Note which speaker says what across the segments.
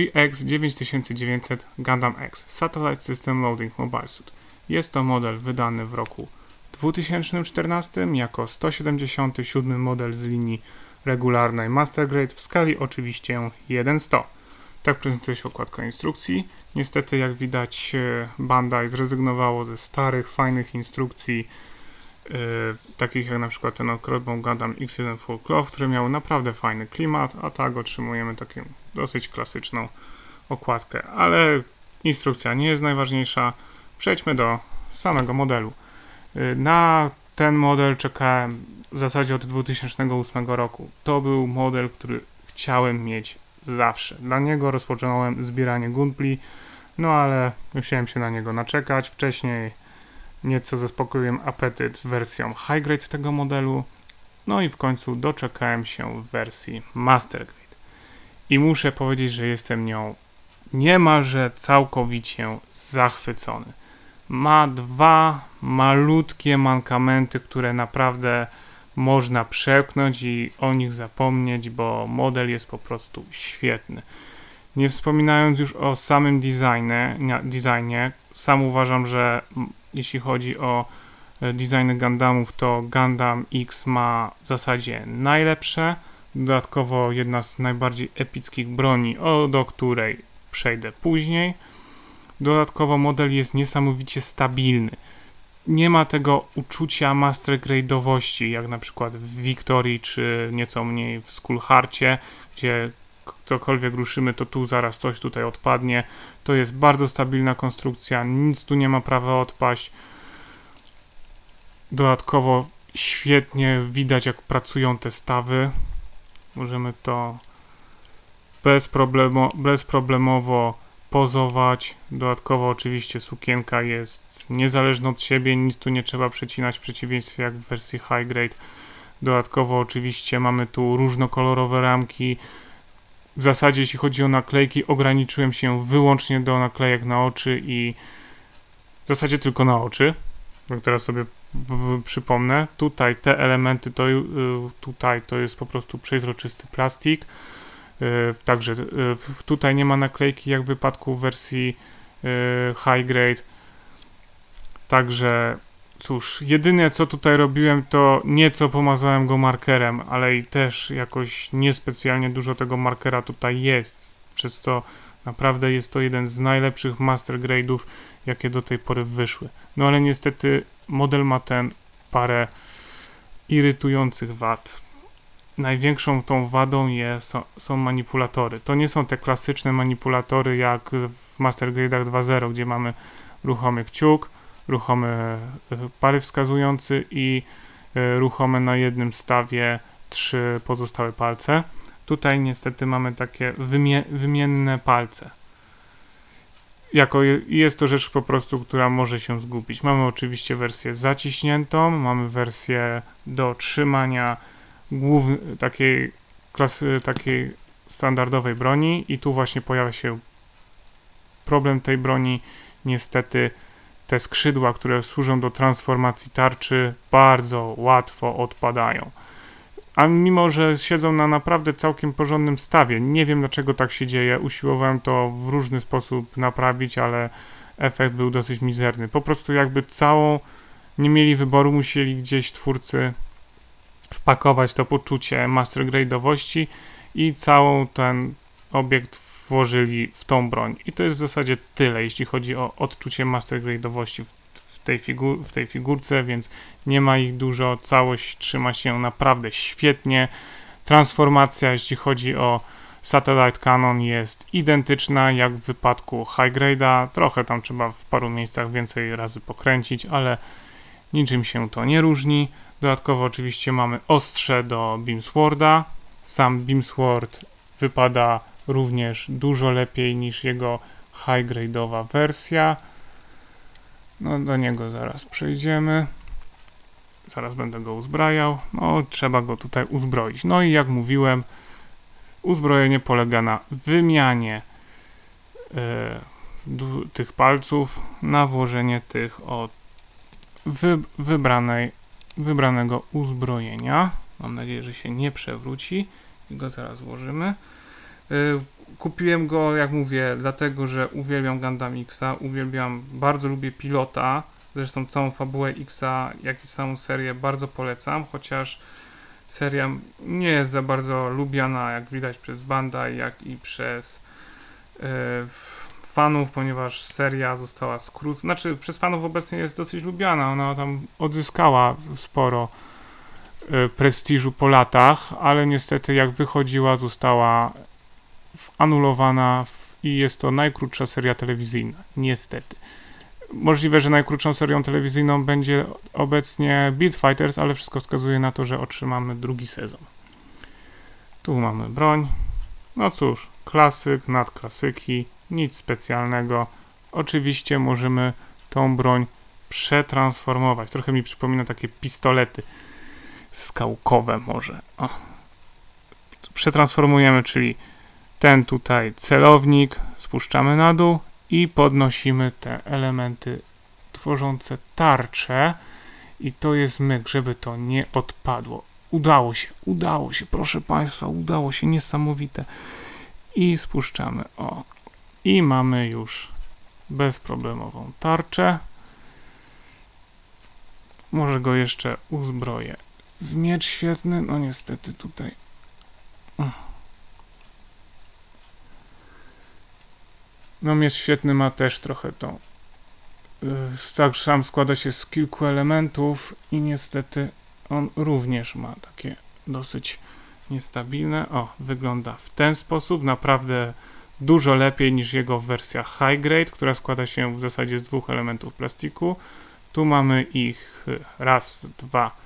Speaker 1: GX 9900 Gundam X Satellite System Loading Mobile Suit. Jest to model wydany w roku 2014 jako 177 model z linii regularnej Master Grade w skali oczywiście 1.100. Tak prezentuje się okładka instrukcji. Niestety, jak widać, e, Bandai zrezygnowało ze starych, fajnych instrukcji, yy, takich jak na przykład ten Crossbow Gundam X1 Full Cloth, który miał naprawdę fajny klimat, a tak otrzymujemy taką dosyć klasyczną okładkę. Ale instrukcja nie jest najważniejsza. Przejdźmy do samego modelu. Yy, na ten model czekałem w zasadzie od 2008 roku. To był model, który chciałem mieć zawsze. Dla niego rozpocząłem zbieranie Gunpli, no ale musiałem się na niego naczekać. Wcześniej nieco zaspokoiłem apetyt wersją high grade tego modelu, no i w końcu doczekałem się w wersji master grade. I muszę powiedzieć, że jestem nią niemalże całkowicie zachwycony. Ma dwa malutkie mankamenty, które naprawdę można przepchnąć i o nich zapomnieć, bo model jest po prostu świetny. Nie wspominając już o samym designie, designie sam uważam, że jeśli chodzi o e, designy Gundamów, to Gundam X ma w zasadzie najlepsze. Dodatkowo jedna z najbardziej epickich broni, o, do której przejdę później. Dodatkowo model jest niesamowicie stabilny nie ma tego uczucia master grade'owości, jak na przykład w Victory, czy nieco mniej w Skullharcie, gdzie cokolwiek ruszymy, to tu zaraz coś tutaj odpadnie. To jest bardzo stabilna konstrukcja, nic tu nie ma prawa odpaść. Dodatkowo świetnie widać, jak pracują te stawy. Możemy to bezproblemo, bezproblemowo pozować. Dodatkowo oczywiście sukienka jest niezależna od siebie, nic tu nie trzeba przecinać w przeciwieństwie jak w wersji high grade. Dodatkowo oczywiście mamy tu różnokolorowe ramki. W zasadzie jeśli chodzi o naklejki ograniczyłem się wyłącznie do naklejek na oczy i w zasadzie tylko na oczy. Jak teraz sobie przypomnę, tutaj te elementy to y, tutaj to jest po prostu przezroczysty plastik E, także e, tutaj nie ma naklejki jak w wypadku wersji high grade. Także cóż, jedyne co tutaj robiłem to nieco pomazałem go markerem, ale i też jakoś niespecjalnie dużo tego markera tutaj jest, przez co naprawdę jest to jeden z najlepszych master grade'ów, jakie do tej pory wyszły. No ale niestety model ma ten parę irytujących wad największą tą wadą jest, są, są, manipulatory. To nie są te klasyczne manipulatory jak w Master Grade'ach 2.0, gdzie mamy ruchomy kciuk, ruchomy e, pary wskazujący i e, ruchome na jednym stawie trzy pozostałe palce. Tutaj niestety mamy takie wymie wymienne palce. Jako jest to rzecz po prostu, która może się zgubić. Mamy oczywiście wersję zaciśniętą, mamy wersję do trzymania głównej, takiej, klasy, takiej standardowej broni i tu właśnie pojawia się problem tej broni. Niestety te skrzydła, które służą do transformacji tarczy, bardzo łatwo odpadają. A mimo, że siedzą na naprawdę całkiem porządnym stawie, nie wiem dlaczego tak się dzieje. Usiłowałem to w różny sposób naprawić, ale efekt był dosyć mizerny. Po prostu jakby całą nie mieli wyboru, musieli gdzieś twórcy wpakować to poczucie master grade'owości i całą ten obiekt włożyli w tą broń. I to jest w zasadzie tyle, jeśli chodzi o odczucie master grade'owości w tej, figu w tej figurce, więc nie ma ich dużo. Całość trzyma się naprawdę świetnie. Transformacja, jeśli chodzi o Satellite Canon jest identyczna jak w wypadku High Grade'a. Trochę tam trzeba w paru miejscach więcej razy pokręcić, ale niczym się to nie różni. Dodatkowo oczywiście mamy ostrze do Beamsworda. Sam Beamsword wypada również dużo lepiej niż jego high grade'owa wersja. No do niego zaraz przejdziemy. Zaraz będę go uzbrajał. No trzeba go tutaj uzbroić. No i jak mówiłem, uzbrojenie polega na wymianie e, tych palców na włożenie tych od wy, wybranej wybranego uzbrojenia. Mam nadzieję, że się nie przewróci i go zaraz włożymy. Y, kupiłem go, jak mówię, dlatego, że uwielbiam Gundam Xa, uwielbiam, bardzo lubię pilota, zresztą całą fabułę Xa, jak i samą serię bardzo polecam, chociaż seria nie jest za bardzo lubiana, jak widać przez Bandai, jak i przez yy, fanów, ponieważ seria została skrócona, znaczy przez fanów obecnie jest dosyć lubiana, ona tam odzyskała sporo y, prestiżu po latach, ale niestety jak wychodziła została anulowana i jest to najkrótsza seria telewizyjna, niestety. Możliwe, że najkrótszą serią telewizyjną będzie obecnie Beat Fighters, ale wszystko wskazuje na to, że otrzymamy drugi sezon. Tu mamy broń. No cóż, klasyk, nadklasyki, nic specjalnego. Oczywiście możemy tą broń przetransformować. Trochę mi przypomina takie pistolety skałkowe może. O. Przetransformujemy, czyli ten tutaj celownik spuszczamy na dół i podnosimy te elementy tworzące tarczę i to jest myk, żeby to nie odpadło. Udało się, udało się, proszę Państwa, udało się, niesamowite. I spuszczamy, o. I mamy już bezproblemową tarczę. Może go jeszcze uzbroję w miecz świetny, no niestety tutaj No miecz świetny ma też trochę tą. Yy, tak sam składa się z kilku elementów i niestety on również ma takie dosyć niestabilne. O, wygląda w ten sposób. Naprawdę dużo lepiej niż jego wersja high grade, która składa się w zasadzie z dwóch elementów plastiku. Tu mamy ich raz, dwa,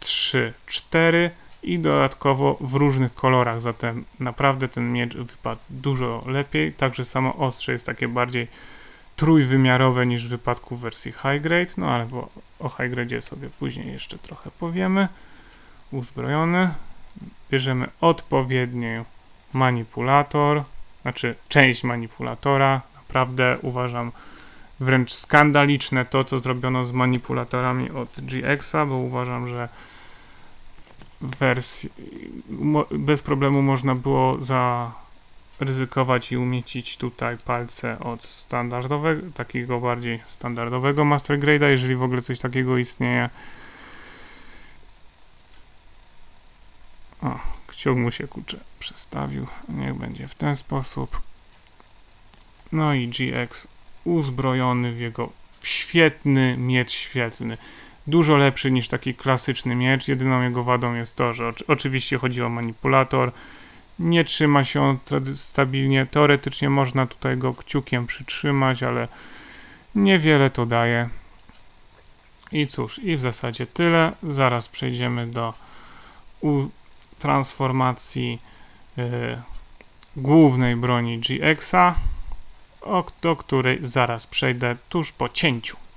Speaker 1: trzy, cztery i dodatkowo w różnych kolorach, zatem naprawdę ten miecz wypadł dużo lepiej, także samo ostrze jest takie bardziej trójwymiarowe niż w wypadku wersji high grade, no ale bo o high grade sobie później jeszcze trochę powiemy. Uzbrojony. Bierzemy odpowiedni manipulator, znaczy część manipulatora. Naprawdę uważam wręcz skandaliczne to, co zrobiono z manipulatorami od GX-a, bo uważam, że wersji bez problemu można było zaryzykować i umieścić tutaj palce od standardowego, takiego bardziej standardowego Master Grade'a, jeżeli w ogóle coś takiego istnieje. O, kciuk mu się kurczę przestawił. Niech będzie w ten sposób. No i GX uzbrojony w jego świetny miecz świetlny dużo lepszy niż taki klasyczny miecz. Jedyną jego wadą jest to, że oczywiście chodzi o manipulator. Nie trzyma się on stabilnie. Teoretycznie można tutaj go kciukiem przytrzymać, ale niewiele to daje. I cóż, i w zasadzie tyle. Zaraz przejdziemy do transformacji yy, głównej broni GX-a, do której zaraz przejdę tuż po cięciu.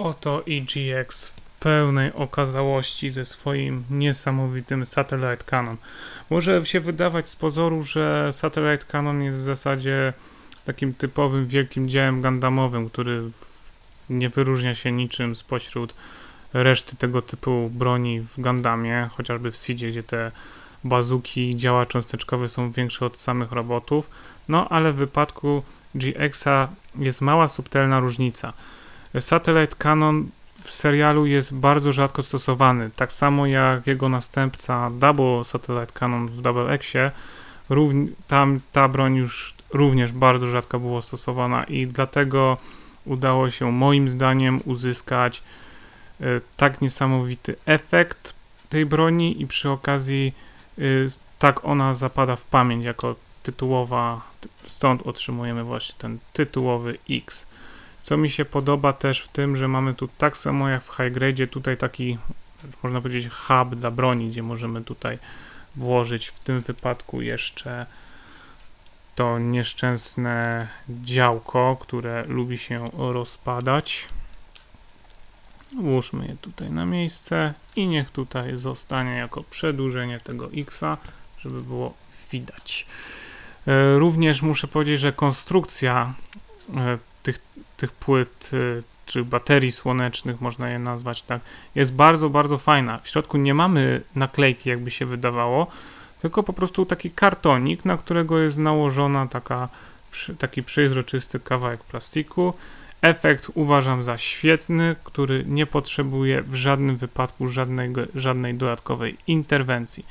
Speaker 1: Oto EGX w pełnej okazałości ze swoim niesamowitym Satellite Canon. Może się wydawać z pozoru, że Satellite Canon jest w zasadzie takim typowym wielkim dziełem gundamowym, który nie wyróżnia się niczym spośród reszty tego typu broni w Gundamie, chociażby w Seedzie, gdzie te bazuki, działa cząsteczkowe są większe od samych robotów. No ale w wypadku GX-a jest mała subtelna różnica. Satellite Canon w serialu jest bardzo rzadko stosowany, tak samo jak jego następca Double Satellite Canon w Double Xie. Tam ta broń już również bardzo rzadko była stosowana i dlatego udało się moim zdaniem uzyskać e, tak niesamowity efekt tej broni i przy okazji e, tak ona zapada w pamięć jako tytułowa, stąd otrzymujemy właśnie ten tytułowy X. Co mi się podoba też w tym, że mamy tu tak samo jak w high grade, tutaj taki można powiedzieć hub dla broni, gdzie możemy tutaj włożyć w tym wypadku jeszcze to nieszczęsne działko, które lubi się rozpadać. Włóżmy je tutaj na miejsce i niech tutaj zostanie jako przedłużenie tego X, żeby było widać. E, również muszę powiedzieć, że konstrukcja e, tych, płyt, y, czy baterii słonecznych, można je nazwać tak, jest bardzo, bardzo fajna. W środku nie mamy naklejki, jakby się wydawało, tylko po prostu taki kartonik, na którego jest nałożona taka, taki przejrzysty kawałek plastiku. Efekt uważam za świetny, który nie potrzebuje w żadnym wypadku żadnej, żadnej dodatkowej interwencji.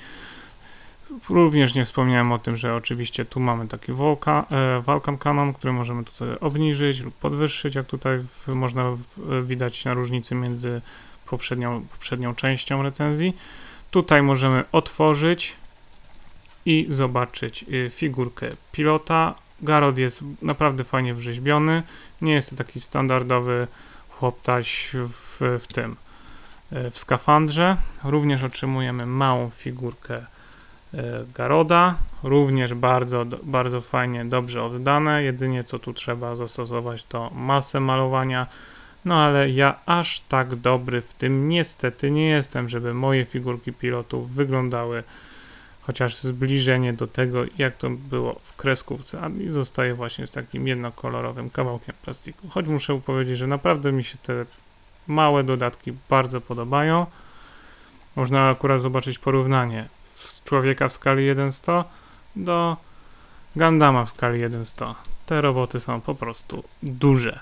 Speaker 1: Również nie wspomniałem o tym, że oczywiście tu mamy taki Vulkan, e, Vulkan Canon, który możemy tu sobie obniżyć lub podwyższyć, jak tutaj w, można w, widać na różnicy między poprzednią, poprzednią częścią recenzji. Tutaj możemy otworzyć i zobaczyć y, figurkę pilota. Garod jest naprawdę fajnie wrzeźbiony. Nie jest to taki standardowy chłoptaś w, w tym y, w skafandrze. Również otrzymujemy małą figurkę Garoda, również bardzo, bardzo fajnie, dobrze oddane. Jedynie co tu trzeba zastosować to masę malowania. No ale ja aż tak dobry w tym niestety nie jestem, żeby moje figurki pilotów wyglądały chociaż zbliżenie do tego, jak to było w kreskówce, a i zostaje właśnie z takim jednokolorowym kawałkiem plastiku. Choć muszę powiedzieć, że naprawdę mi się te małe dodatki bardzo podobają. Można akurat zobaczyć porównanie z człowieka w skali 1.100 do Gandama w skali 1.100. Te roboty są po prostu duże.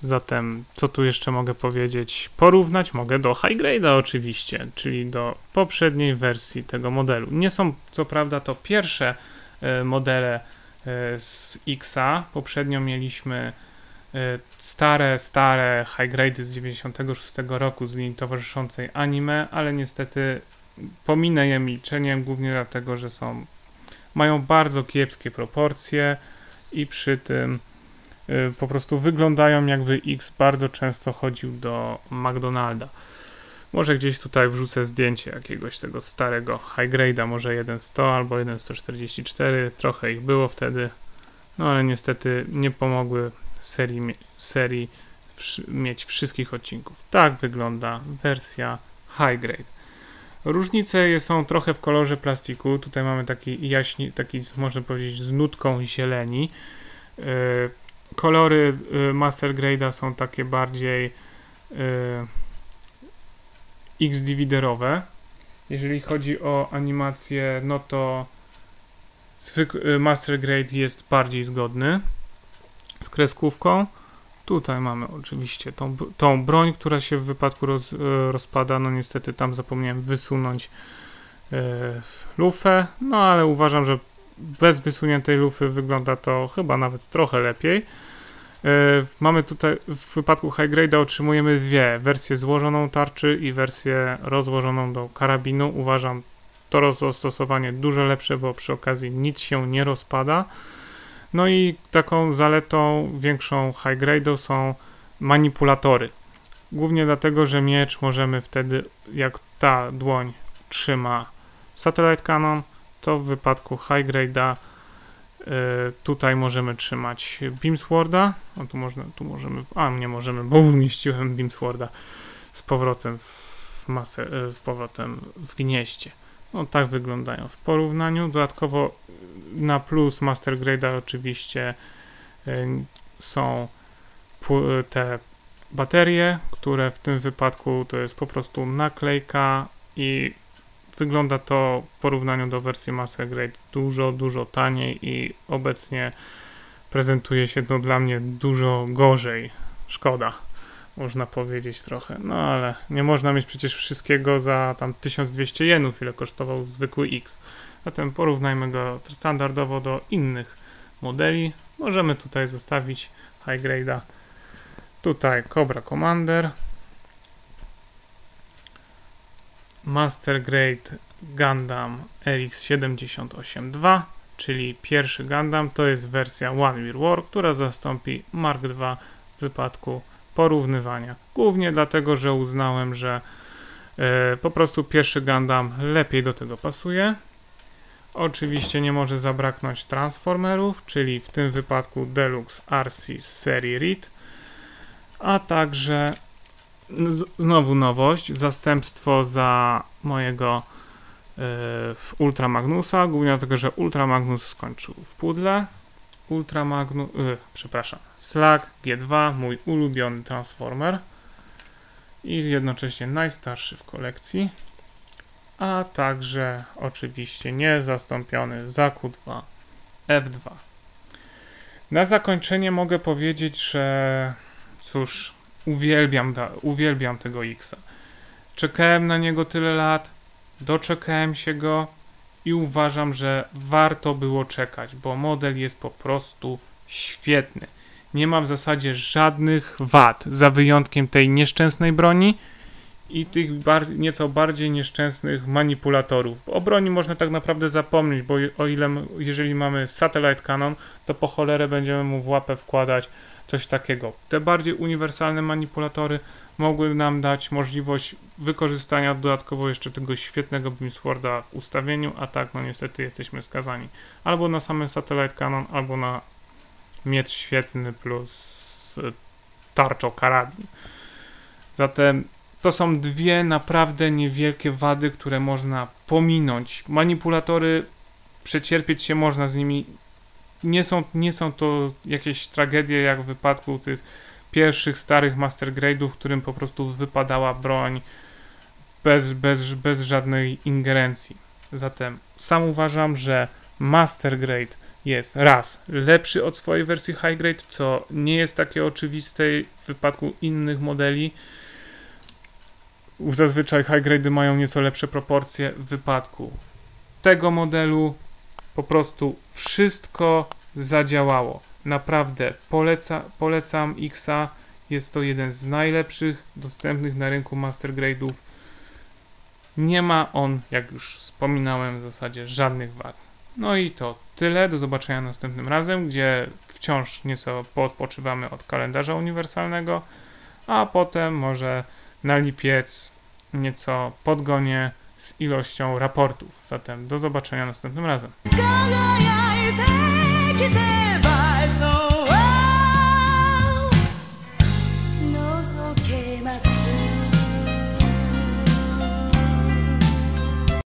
Speaker 1: Zatem, co tu jeszcze mogę powiedzieć? Porównać mogę do High Grade'a oczywiście, czyli do poprzedniej wersji tego modelu. Nie są, co prawda, to pierwsze e, modele e, z Xa. Poprzednio mieliśmy e, stare, stare High Grade'y z 96 roku z linii towarzyszącej anime, ale niestety pominę je milczeniem, głównie dlatego, że są mają bardzo kiepskie proporcje i przy tym Y, po prostu wyglądają jakby X bardzo często chodził do McDonalda. Może gdzieś tutaj wrzucę zdjęcie jakiegoś tego starego high grade'a, może 1.100 albo 1.144, trochę ich było wtedy, no ale niestety nie pomogły serii, serii mieć wszystkich odcinków. Tak wygląda wersja high grade. Różnice są trochę w kolorze plastiku. Tutaj mamy taki jaśni, taki można powiedzieć z nutką zieleni. Yy, Kolory y, Master Grade'a są takie bardziej y, X-dividerowe. Jeżeli chodzi o animację, no to Master Grade jest bardziej zgodny z kreskówką. Tutaj mamy oczywiście tą, tą broń, która się w wypadku roz, y, rozpada. No niestety tam zapomniałem wysunąć lufę, no ale uważam, że bez wysuniętej lufy wygląda to chyba nawet trochę lepiej. Yy, mamy tutaj w wypadku high grade otrzymujemy dwie wersję złożoną tarczy i wersję rozłożoną do karabinu. Uważam to zastosowanie dużo lepsze, bo przy okazji nic się nie rozpada. No i taką zaletą większą high grade są manipulatory. Głównie dlatego, że miecz możemy wtedy, jak ta dłoń trzyma Satellite Cannon, to w wypadku high grade'a E, tutaj możemy trzymać Beamsworda. O, tu, można, tu możemy. A, nie możemy, bo umieściłem Beamsworda z powrotem w masę, z powrotem w gnieździe. No, tak wyglądają w porównaniu. Dodatkowo na plus Master Grade'a oczywiście e, są te baterie, które w tym wypadku to jest po prostu naklejka i Wygląda to w porównaniu do wersji Master Grade dużo, dużo taniej i obecnie prezentuje się to dla mnie dużo gorzej. Szkoda, można powiedzieć trochę. No ale nie można mieć przecież wszystkiego za tam 1200 jenów, ile kosztował zwykły X. Zatem porównajmy go standardowo do innych modeli. Możemy tutaj zostawić High Grade'a. Tutaj Cobra Commander, Master Grade Gundam RX-78-2, czyli pierwszy Gundam, to jest wersja One Year War, która zastąpi Mark II w wypadku porównywania. Głównie dlatego, że uznałem, że e, po prostu pierwszy Gundam lepiej do tego pasuje. Oczywiście nie może zabraknąć Transformerów, czyli w tym wypadku Deluxe RC z serii RIT, a także znowu nowość, zastępstwo za mojego y, Ultra Magnusa, głównie dlatego, że Ultra Magnus skończył w pudle. Ultra Magnus, y, przepraszam, Slag G2, mój ulubiony Transformer i jednocześnie najstarszy w kolekcji. a także oczywiście niezastąpiony za Q2 F2. Na zakończenie mogę powiedzieć, że cóż, uwielbiam, uwielbiam tego Xa. Czekałem na niego tyle lat, doczekałem się go i uważam, że warto było czekać, bo model jest po prostu świetny. Nie ma w zasadzie żadnych wad, za wyjątkiem tej nieszczęsnej broni i tych bar nieco bardziej nieszczęsnych manipulatorów. O broni można tak naprawdę zapomnieć, bo o ile jeżeli mamy satellite cannon, to po cholerę będziemy mu w łapę wkładać coś takiego. Te bardziej uniwersalne manipulatory mogły nam dać możliwość wykorzystania dodatkowo jeszcze tego świetnego Beamsworda w ustawieniu, a tak no niestety jesteśmy skazani albo na same Satellite Cannon, albo na miecz świetny plus e, tarczo karabin. Zatem to są dwie naprawdę niewielkie wady, które można pominąć. Manipulatory przecierpieć się można z nimi. Nie są, nie są to jakieś tragedie jak w wypadku tych pierwszych starych Master Grade'ów, którym po prostu wypadała broń bez, bez, bez żadnej ingerencji. Zatem sam uważam, że Master Grade jest raz lepszy od swojej wersji High Grade, co nie jest takie oczywiste w wypadku innych modeli. Zazwyczaj High Grade mają nieco lepsze proporcje. W wypadku tego modelu po prostu wszystko zadziałało. Naprawdę poleca, polecam Xa. Jest to jeden z najlepszych dostępnych na rynku Master Grade'ów. Nie ma on, jak już wspominałem, w zasadzie żadnych wad. No i to tyle. Do zobaczenia następnym razem, gdzie wciąż nieco podpoczywamy od kalendarza uniwersalnego, a potem może na lipiec nieco podgonię z ilością raportów. Zatem do zobaczenia następnym razem.